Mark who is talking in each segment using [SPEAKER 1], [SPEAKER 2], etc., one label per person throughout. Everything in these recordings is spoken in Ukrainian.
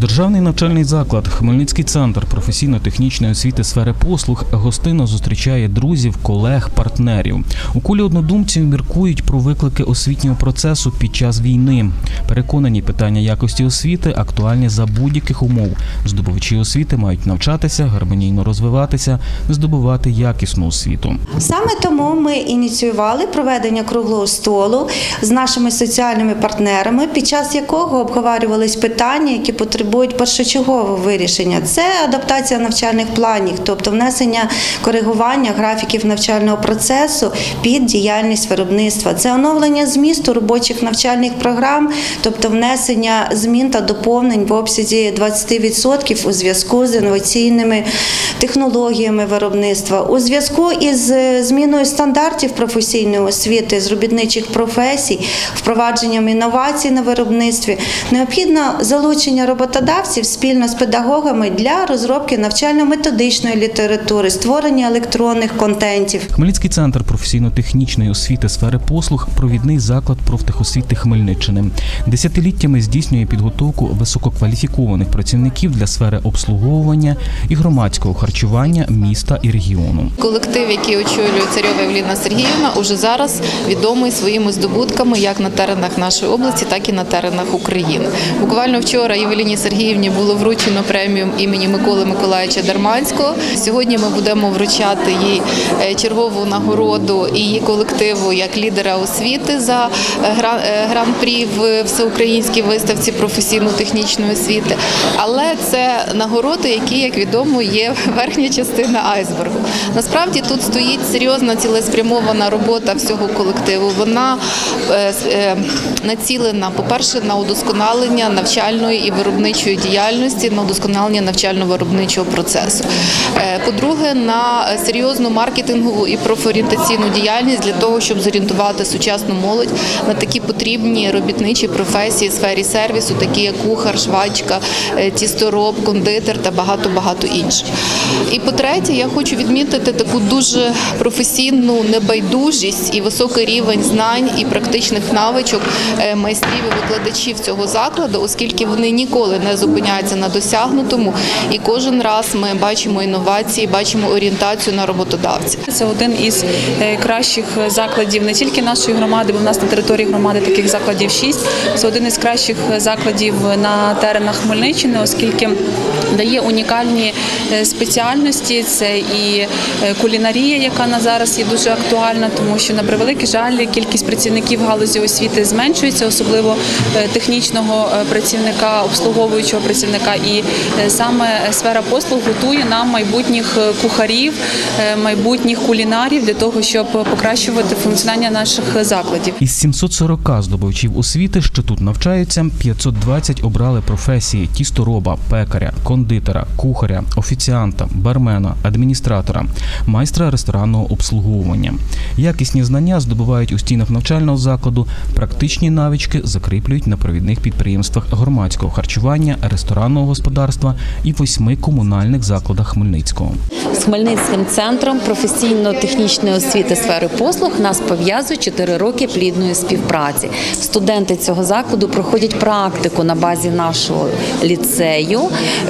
[SPEAKER 1] Державний навчальний заклад Хмельницький центр професійно-технічної освіти сфери послуг гостинно зустрічає друзів, колег, партнерів. У колі однодумців міркують про виклики освітнього процесу під час війни. Переконані, питання якості освіти актуальні за будь-яких умов. Здобувачі освіти мають навчатися, гармонійно розвиватися, здобувати якісну освіту.
[SPEAKER 2] Саме тому ми ініціювали проведення круглого столу з нашими соціальними партнерами, під час якого обговорювались питання, які потребують першочергового вирішення. Це адаптація навчальних планів, тобто внесення коригування графіків навчального процесу під діяльність виробництва. Це оновлення змісту робочих навчальних програм, тобто внесення змін та доповнень в обсязі 20% у зв'язку з інноваційними технологіями виробництва, у зв'язку із е, зміною стандартів професійної освіти з робітничих професій, впровадженням інновацій на виробництві, необхідно залучення роботодавців спільно з педагогами для розробки навчально-методичної літератури, створення електронних контентів.
[SPEAKER 1] Хмельницький центр професійно-технічної освіти сфери послуг провідний заклад профтехосвіти Хмельниччини. Десятиліттями здійснює підготовку висококваліфікованих працівників для сфери обслуговування і громадського харчування міста і регіону.
[SPEAKER 3] Колектив, який очолює Царьова Евліна Сергіївна, уже зараз відомий своїми здобутками як на теренах нашої області, так і на теренах України. Буквально вчора Євеліні Сергіївні було вручено премію імені Миколи Миколаївича Дарманського. Сьогодні ми будемо вручати їй е, чергову нагороду і її колективу як лідера освіти за е, е, гран-прі в всеукраїнській виставці професійно-технічної освіти. Але це нагороди, які, як відомо, є верхня частина айсбергу. Насправді тут стоїть серйозна цілеспрямована робота всього колективу. Вона націлена, по-перше, на удосконалення навчальної і виробничої діяльності, на удосконалення навчально-виробничого процесу. Е, По-друге, на серйозну маркетингову і профорієнтаційну діяльність для того, щоб зорієнтувати сучасну молодь на такі потрібні робітничі професії в сфері сервісу, такі як кухар, швачка, е, тістороб, кондитер та багато багато інших. І по-третє, я хочу відмітити таку дуже професійну небайдужість і високий рівень знань і практичних навичок е, майстрів і викладачів цього закладу, оскільки вони ніколи не зупиняються на досягнутому, і кожен раз ми бачимо інновації, бачимо орієнтацію на роботодавця.
[SPEAKER 4] Це один із е, кращих закладів не тільки нашої громади, бо в нас на території громади таких закладів шість. Це один із кращих закладів на теренах Хмельниччини, оскільки дає унікальні е, спеціальності. Це і е, кулінарія, яка на зараз є дуже актуальна, тому що на превеликий жаль кількість працівників галузі освіти зменшується, особливо е, технічного працівника, обслуговуючого працівника. І саме сфера послуг готує нам майбутніх кухарів, майбутніх кулінарів для того, щоб покращувати функціонування наших закладів.
[SPEAKER 1] Із 740 здобувачів освіти, що тут навчаються, 520 обрали професії тістороба, пекаря, кондитера, кухаря, офіціанта, бармена, адміністратора, майстра ресторанного обслуговування. Якісні знання здобувають у стінах навчального закладу, практичні навички закріплюють на провідних підприємствах громадського харчування, ресторанного господарства і восьми комунальних закладах Хмельницького.
[SPEAKER 5] З Хмельницьким центром професійно-технічної освіти сфери послуг нас пов'язують 4 роки плідної співпраці. Студенти цього закладу проходять практику на базі нашого ліцею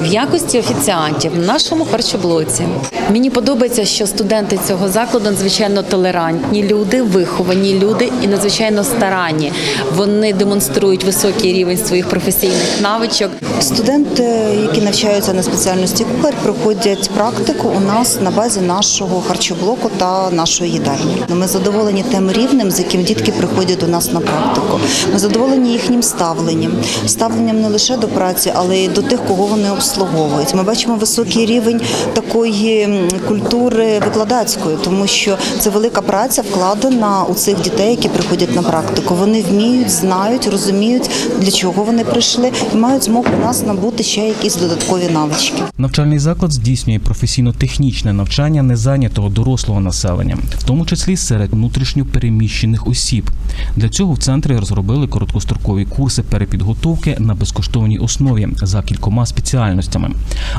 [SPEAKER 5] в якості офіціантів в нашому харчоблоці. Мені подобається, що студенти цього закладу надзвичайно толерантні люди, виховані люди і надзвичайно старанні. Вони демонструють високий рівень своїх професійних навичок.
[SPEAKER 6] Студенти, які навчаються на спеціальності кухар, проходять практику у нас на базі нашого харчоблоку та нашої їдальні. Ми задоволені тим рівнем, з яким дітки приходять до нас на практику. Ми задоволені їхнім ставленням, ставленням не лише до праці, але й до тих, кого вони обслуговують. Ми бачимо високий рівень такої культури викладацької, тому що це велика праця вкладена у цих дітей, які приходять на практику. Вони вміють, знають, розуміють, для чого вони прийшли, і мають змогу у нас набути ще якісь додаткові навички.
[SPEAKER 1] Навчальний заклад здійснює професійно-технічне навчання незайнятого дорослого населення, в тому числі серед внутрішньо переміщених осіб. Для цього в центрі розробили короткострокові курси перепідготовки на безкоштовній основі за кількома спеціальностями,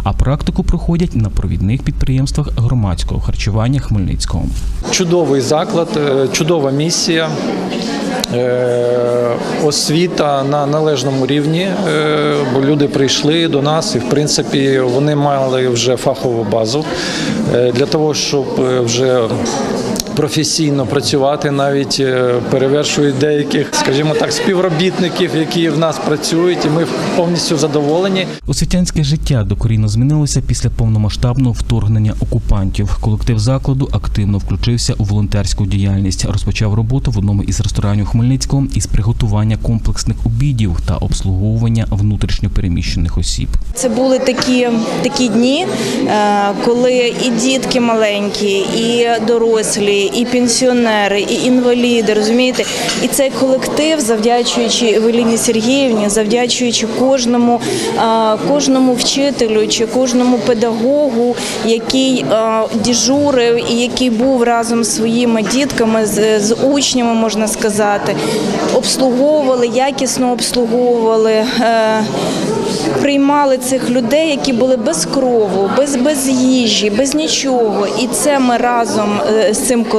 [SPEAKER 1] а практику проходять на провідних підприємствах громадського харчування Хмельницького.
[SPEAKER 7] Чудовий заклад, е, чудова місія. е, освіта на належному рівні, е, бо люди прийшли до нас і, в принципі, вони мали вже фахову базу для того, щоб вже професійно працювати, навіть е, перевершують деяких, скажімо так, співробітників, які в нас працюють, і ми повністю задоволені.
[SPEAKER 1] Освітянське життя докорінно змінилося після повномасштабного вторгнення окупантів. Колектив закладу активно включився у волонтерську діяльність. Розпочав роботу в одному із ресторанів Хмельницького із приготування комплексних обідів та обслуговування внутрішньопереміщених осіб.
[SPEAKER 8] Це були такі, такі дні, е, коли і дітки маленькі, і дорослі, і пенсіонери, і інваліди, розумієте, і цей колектив, завдячуючи Евеліні Сергіївні, завдячуючи кожному, кожному вчителю чи кожному педагогу, який діжурив і який був разом з своїми дітками, з, з учнями, можна сказати, обслуговували, якісно обслуговували. е, приймали цих людей, які були без крову, без, без їжі, без нічого. І це ми разом е, з цим колективом,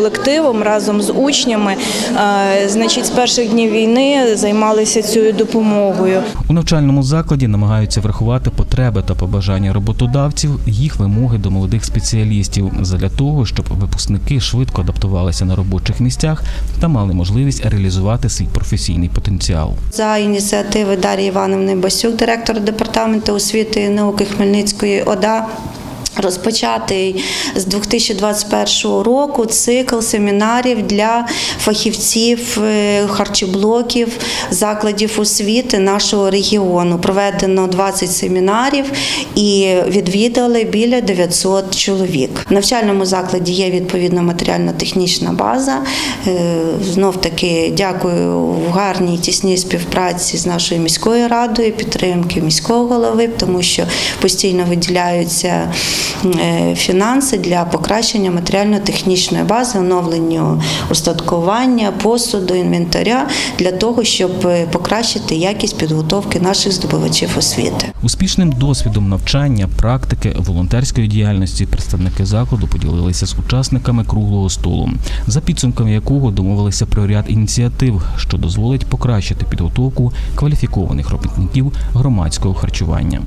[SPEAKER 8] разом з учнями, е, значить, з перших днів війни займалися цією допомогою.
[SPEAKER 1] У навчальному закладі намагаються врахувати потреби та побажання роботодавців, їх вимоги до молодих спеціалістів задля того, щоб випускники швидко адаптувалися на робочих місцях та мали можливість реалізувати свій професійний потенціал.
[SPEAKER 2] За ініціативи Дар'ї Івановни Басюк, директора департаменту освіти і науки Хмельницької ОДА. Розпочатий з 2021 року цикл семінарів для фахівців е, харчоблоків закладів освіти нашого регіону. Проведено 20 семінарів і відвідали біля 900 чоловік. В навчальному закладі є відповідна матеріально-технічна база. Е, Знов таки дякую в гарній тісній співпраці з нашою міською радою, підтримки міського голови, тому що постійно виділяються фінанси для покращення матеріально-технічної бази, оновленню устаткування, посуду, інвентаря для того, щоб е, покращити якість підготовки наших здобувачів освіти.
[SPEAKER 1] Успішним досвідом навчання, практики, волонтерської діяльності представники закладу поділилися з учасниками круглого столу, за підсумками якого домовилися про ряд ініціатив, що дозволить покращити підготовку кваліфікованих робітників громадського харчування.